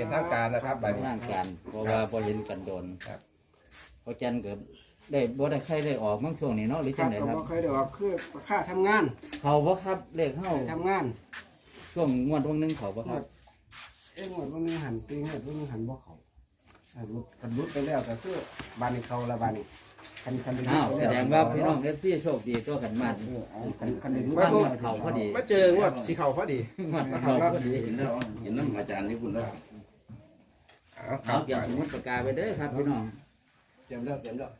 เป็นทางการนะครับบัดนี้ ร่างการเพราะว่าพอเห็นกันโดนครับ เพราะจันเกิดได้บ่ได้ใครได้ออกมั่งช่วงนี้เนาะหรือคจัรังบไดก็ครับ บ่เคยได้ออกคือค่าทำงานเขาบ่ครับเลขเฮาไปทำงานช่วงงวดวันหนึงเขาบ่หคมรับดเอ้งหมดวันนี้หันตีหมดวันนี้หันบ่เขาหันรุดกันรุดไปแล้วก็คือบานนี้เขาละบานนี้คันคันได้รุอ้าวไปแสล้วดงว่าพี่น้อง FC โชคดีตัวขันมันเออเอาคันคันได้รุดบ้านมันเขาพอดีมาเจองวดสีเขาพอดี งวดเขาพอดี เห็นแล้วเห็นน้ำอาจารย์นี่คุณแล้ว เอาครัเอาบเก็บสมุดปากกาไปเด้อครับพี่น้องเตรียมแล้วเตรียมแล้ว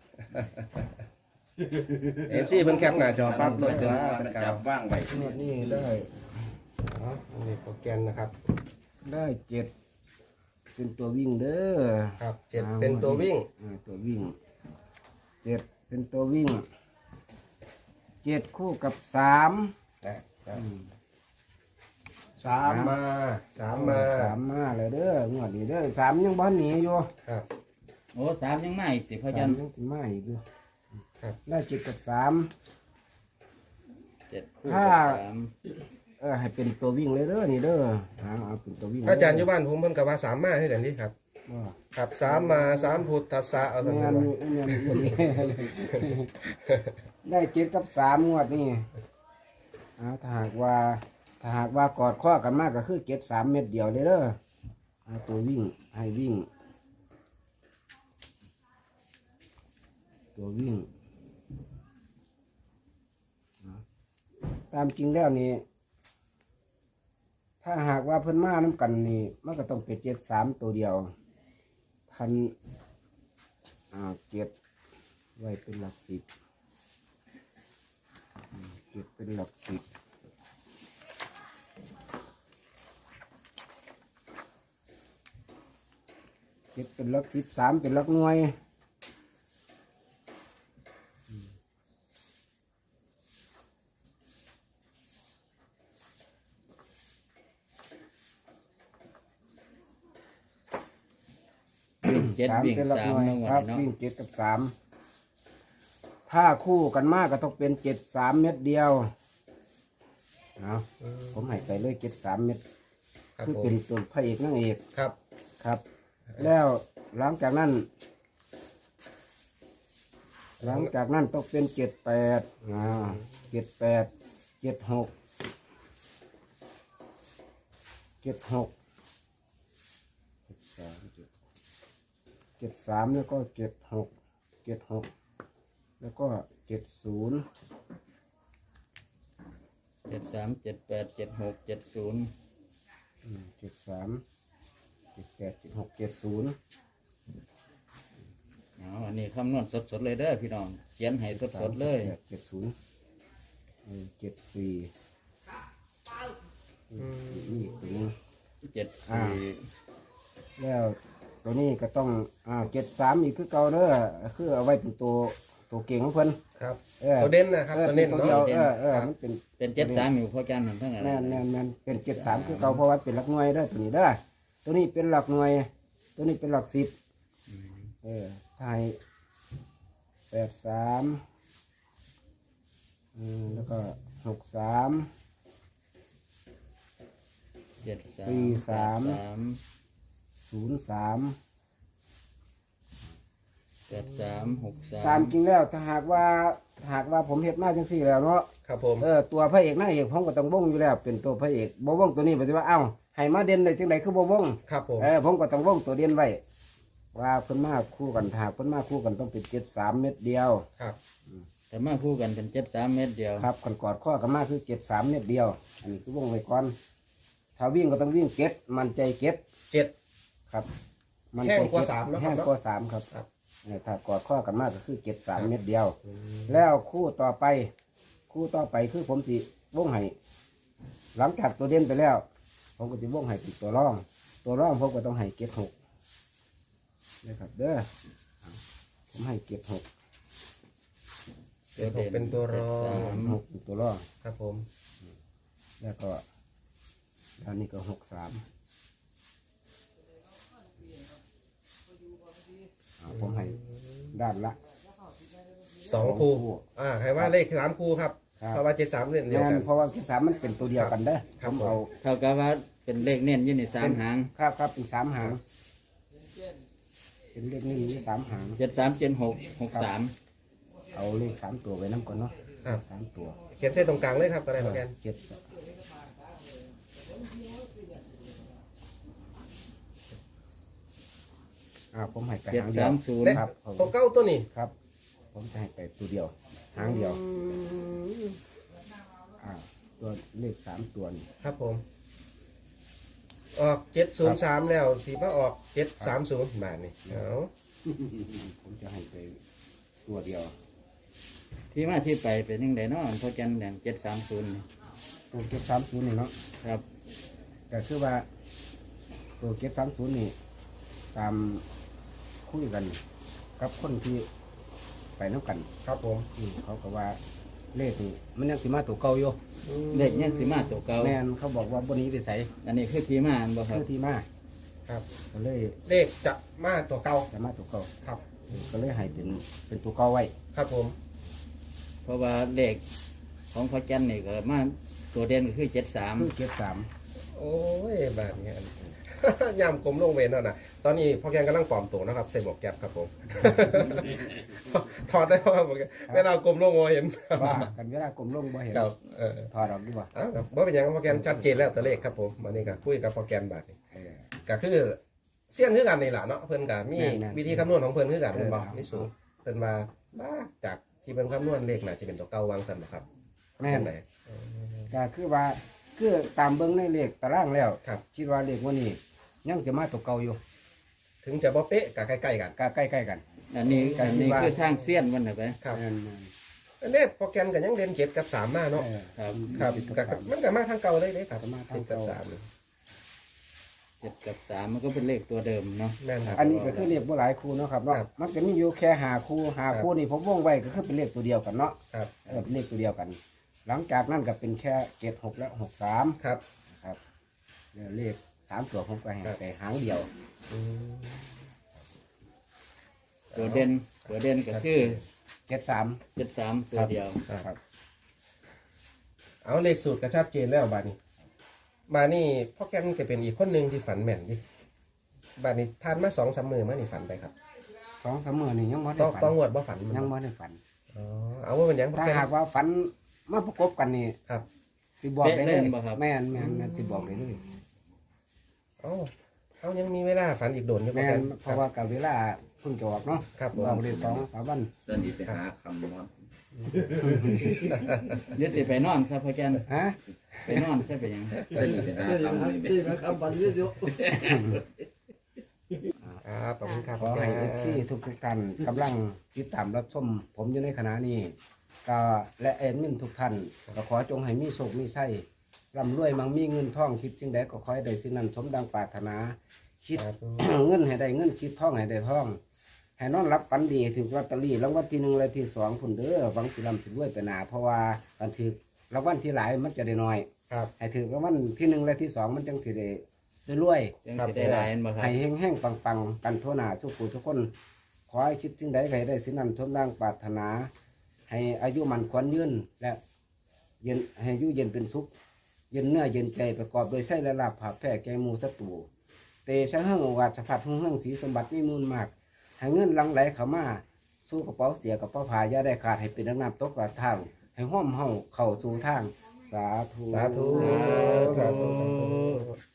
เอฟซีเพิ่นแคปหน้าจอปั๊บเลยจะว่าเป็นกาจัรบว่างไว้งวดนี้ได้อ๋ออันนี้โปรแกรมนะครับ ได้เจ็ดเป็นตัววิ่งเด้อครับเจ็ดเป็นตัววิ่งอ่าตัววิ่งเจ็ดเป็นตัววิ่งเจ็ดคู่กับสามนะครับ สามมาสามมาสามมาเลยเด้องวดนี้เด้อสามยังบ้านหนีอยู่ครับโอ้สามยังไม่ติพ่อสาจัมนยังสิมาอีกอยู่ครับได้เจ็ดกับสาม เจ็ดคู่ถ้ากับสามเออให้เป็นตัววิ่งเลยเด้อนี่เด้อเอาเอาเป็นตัววิ่งอาจารย์อยู่บ้านผมเพิ่นก็ว่าสามมาให้กันนี่ครับว่าครับสามมาสามพุทธัสสะเอาซั่นงานว่างานอยู่นี่ได้เจ็ดกับสามงวดนี่เอาถ้าหากว่า ถ้าหากว่ากอดข้อกันมากก็คือเจ็ดสามเม็ดเดียวเลยเด้อเอาตัววิ่งให้วิ่ง ตัววิ่ง ตามจริงแล้วนี่ถ้าหากว่าเพิ่นมาน้ำกันนี่มันก็ต้องเป็นเจ็ดสามตัวเดียว ทันอ่าเจ็ดไว้เป็นหลักสิบเจ็ดเป็นหลักสิบ เจ็ดเป็นหลักสิบสามเป็นหลักหน่วยเจ็ดสามวิ่งเป็นหลักสามหน่วยเนาะงวครัดบนี้เนาะวิ่งเจ็ดกับสามถ้าคู่กันมากก็ต้องเป็นเจ็ดสามเม็ดเดียวเอาผมให้ไปเลยเจ็ดสามเม็ดครับคือผเป็มนตัวพระเอกนั่งเอกครับ ครับ แล้วหลังจากนั้น หลังจากนั้นต้องเป็นเจ็ดแปดอ่าเจ็ดแปดเจ็ดหกเจ็ดหกเจ็ดสามเจ็ดเจ็ดสามแล้วก็เจ็ดหกเจ็ดหกแล้วก็เจ็ดศูนย์เจ็ดสามเจ็ดแปดเจ็ดหกเจ็ดศูนย์เจ็ดสาม เจ็ดแปดเจ็ดหกเจ็ดศูนย์เอาอันนี้คำนวณสดๆเลยเด้อพี่น้อง เขียนให้สดๆเลยเจ็ดศูนย์เจ็ดสี่นี่ตัวนี้เจ็ดอ่าสี่แล้วตัวนี้ก็ต้องอ่าเจ็ดสามอีกคือเก่าเด้อคือเอาไว้เป็นตัวตัวเก่งของเพิ่นครับออตัวเด่นนะครับออตัวเด่นป็ตัวเดียวเนาะเออเออมันเป็นเป็นเจ็ดสามอยู่พ่อจันทร์ทั้งอะไรแน่นแน่นแน่นเป็นเจ็ดสามคือเก่าเพราะว่าเป็นหลักหน่วยเด้อตัวนี้เด้อ ตัวนี้เป็นหลักหน่วย ตัวนี้เป็นหลักสิบเออไทยแปดสามอืมแล้วก็หกสามเจ็ดสามสี่สามแปดสามศูนย์สามแปดสามหกสามตามจริงแล้วถ้าหากว่าถ้าหากว่าผมเฮ็ดมาจังสี่แล้วเนาะครับผมเออตัวพระเอกนางเอกผมก็ต้องวงอยู่แล้ว เป็นตัวพระเอกบ่วงตัวนี้ปฏิว่าเอ้า ให้มาเด่นเลยจังไดคือบ่วงครับผม เออผมก็ต้องวงตัวเด่นไว้ว่าเพิ่นมาคู่กันถ้าหากเพิ่นมาคู่กันต้องเป็นเจ็ดสามเม็ดเดียวครับ แต่มาคู่กันเป็นเจ็ดสามเมตรเดียวครับกันกอดข้อกันมาคือเจ็ดสามเม็ดเดียว อันนี้คือวงไว้ก่อนถ้าวิ่งก็ต้องวิ่งเก็ดมันใจเก็ดเจ็ด ครับใจแห้งกว่าเดสามเนอะครับแห้งกว่าสามครับครับ เออถ้ากอดข้อกันมากก็คือเจ็ดสามเม็ดเดียว แล้วคู่ต่อไป คู่ต่อไปคือผมสิวงให้หลังจากตัวเด่นไปแล้ว ผมก็จะวงให้เป็นตัวร่อง ตัวร่องผมก็ต้องให้เก็ดหกนะครับเด้อผมให้เก็ดหกเจ็ดหกเป็นตัวรองเจ็ดสามหกเป็นตัวร่อง ครับผม แล้วก็ด้านนี้ก็หกสามอ่าผมให้ด้านละสองคู่อ่าใครว่าเลขสามคู่ครับครับเพราะว่าเจ็ดสามเล่นเดียวแม่นกันเพราะว่าเก็ดสามมันเป็นตัวเดียวกันเด้อครับผมผมเอาเท่ากับว่า เป็นเลขเน้นอยู่ในสามหางครับครับเป็นสามหาง เป็นเลขนี้มีสามหาง เจ็ดสามเจ็ดหกหกสามเอาเลขสามตัวไว้น้ำก่อนเนาะครับ สามตัวเขียนเส้นตรงกลางเลยครับก็ได้เหมือนกันเจ็ดอ่าผมให้ไปเจ็ดหางเดียสาวมศูนย์เด็กครับตัวเก้าตัวนี้ครับ ผมจะให้ไปตัวเดียว หางเดียว อืมอ่า ตัวเลขสามตัวนี่ครับผม ออกเจ็ดศูนย์สามแล้วสีมาออกเจ็ดสามศูนย์บาทนี่เอาผมจะให้ไปตัวเดียวที่มาที่ไปเป็นยังไงเนาะพอกันอย่างเจ็ดสามศูนย์ตัวเก็บสามศูนย์นี่เนาะครับแต่คือว่าตัวเก็บสามศูนย์นี่ตามคุยกัน กับคนที่ไปน้ำกัน ครับผมอืมเขาก็ว่า เลขนี่มันยังสิมาตัวเก่าอยู่อืมเลขเนี่ยสีมาตัวเก่าแม่นเขาบอกว่าบนนี้ไปใส่อันนี้คือที่มาอันบ่ครับคือที่มาครับ ก็เลยเลขจะมาตัวเก่าจะมาตัวเก่าครับ ก็เลยให้เป็นเป็นตัวเก่าไว้ครับผม เพราะว่าเลขของพอกันนี่ก็มาตัวเด่นก็คือเจ็ดสามคือเก็บสาม โอ้ยบาทนี้อันยามกลมลงเวนแล้วนะตอนนี้พ่อแกนกำลังปลอมตัวนะครับใส่หมวกแก๊ปครับผม ถอดได้เพราะว่าหมวกแก๊ปเวลากลมลงโอเห็นว่ากันเวลากลมลงบ่เห็นครับเออถอดออกดีกว่าอ้าวครับบ่เป็นหยังพ่อแกนชัดเจนแล้วตัวเลขครับผมวันนี้ก็คุยกับพ่อแกนบาทนี้เออ ก็คือเสี่ยงคือกันนี่แหละเนาะเพิ่นก็มีแม่นๆวิธีคำนวณของเพิ่นคือกันเออเพิ่นบอกครับนี่สูงเพิ่นมาบ้าจากที่เพิ่นคำนวณเลขน่าจะเป็นตัวเก่าวางสั่นนะครับแม่นไหนก็คือว่า คือตามเบิ้งในเลขตารางแล้วครับ คิดว่าเลขวันนี้ยังจะมาตัวเก่าอยู่ถึงจะบ่เป๊ะก็ใกล้ๆกัน ก็ใกล้ๆกัน อันนี้ก็อันคิดนี้ว่า คือทางเสี้ยนมันนะไปครับแม่นอันนี้โปรแกรมก็ยังเรียนเจ็ดกับสามมาๆเนาะเออครับ ครับเจ็ดก็กับสามมันก็มาทางเก่าเลยเด้ครับก็มาทางเจ็ดกับเก่าสามนี่เจ็ดกับสามมันก็เป็นเลขตัวเดิมเนาะ แม่นครับ อันนี้ก็คือเลขบ่หลายคู่เนาะครับเนาะครับ มันจะมีอยู่แค่หาคู่หาครับคู่นี่ผมวงไว้ก็คือเป็นเลขตัวเดียวกันเนาะครับ เออเป็นเลขตัวเดียวกัน หลังจากนั้นก็เป็นแค่เจ็ดหกและหกสามครับครับแล้วเลขสามตัวผมก็ให้ครับไปหางเดียว อืมตัวเด่นตัวเด่นก็คือเจ็ดสามเจ็ดสามตัวเดียว ครับ เอาเลขสูตรก็ชัดเจนแล้วบาดนี้บาดนี้พ่อแกมก็เป็นอีกคนหนึ่งที่ฝันแม่นดิบาดนี้ผ่านมาสองสามมือมานี่ฝันไปครับสองสามมือนี่ยังไม่ต้ได้องฝันต้องงวดบ่ฝันมันยังบ่ไม่ได้ฝันอ๋อเอาว่ามันยังพ่อถ้าแกหากว่าฝัน มาประกบกันนี่ครับ สิบอกได้เลยเป๊ะเล่นบ่ครับ แม่นแม่นแม่นสิบอกได้เลยเอาเอายังมีเวลาฝันอีกโดนอยู่พ่อแม่แกนมเพราะว่ากับเวลาเพิ่งจะออกเนาะครับผมบอกได้สองสามวัน ตอนนี้ไปหาคำนวณเดี๋ยวสิไปนอนซะพอกันฮะไปนอนซะไปหยัง ตอนนี้ไปหาคำเลยไหมครับขอบคุณครับขอให้เอฟซีทุกทุกๆท่านกำลังติดตามรับชมผมอยู่ในขณะนี้ ก็และแอดมินทุกท่านก็ขอจงให้มีโชคมีไส้ร่ำรวยมั่งมีเงินทองคิดจึงใดก็ขอให้ได้สิ่งนั้นสมดังปรารถนา คิดครับเงินให้ได้เงินคิดท่องให้ได้ท่องให้นอนรับฝันดีถึงลอตเตอรี่รางวัลที่หนึ่งและที่สองพุ่นเด้อหวังสิลำสิรวยไปหนาเพราะว่ากันถือรางวัลที่หลายมันจะได้น้อยครับ ให้ถือรางวัลที่หนึ่งและที่สองมันจังสิได้ได้รวยยังสิได้หลายอันบ่ครับให้แห้งแห้งๆปังๆ กันทั่วหน้าสุขุทุกคน ขอให้คิดจึงใดก็ให้ได้สินนั้นสมดังปรารถนา ให้อายุมันควรยืนและเย็นให้อายุเย็นเป็นสุขเย็นเนื้อเย็นใจประกอบโดวยไส้และลาบผักแพร่แกงหมูศัตรูเตชะเฮืองโอกาสสะพัดเฮืองเฮืองสีสมบัติมีมูลมาก ให้เงินหลังไหลเข้ามาสู้กระเป๋าเสียกระเป๋าผาอย่าได้ขาดให้เป็นน้ำน้ำตกกระทาง ให้ห้อมเฮาเข้าสู่ทาง สาธุ สาธุ สาธุสาธุสาธุ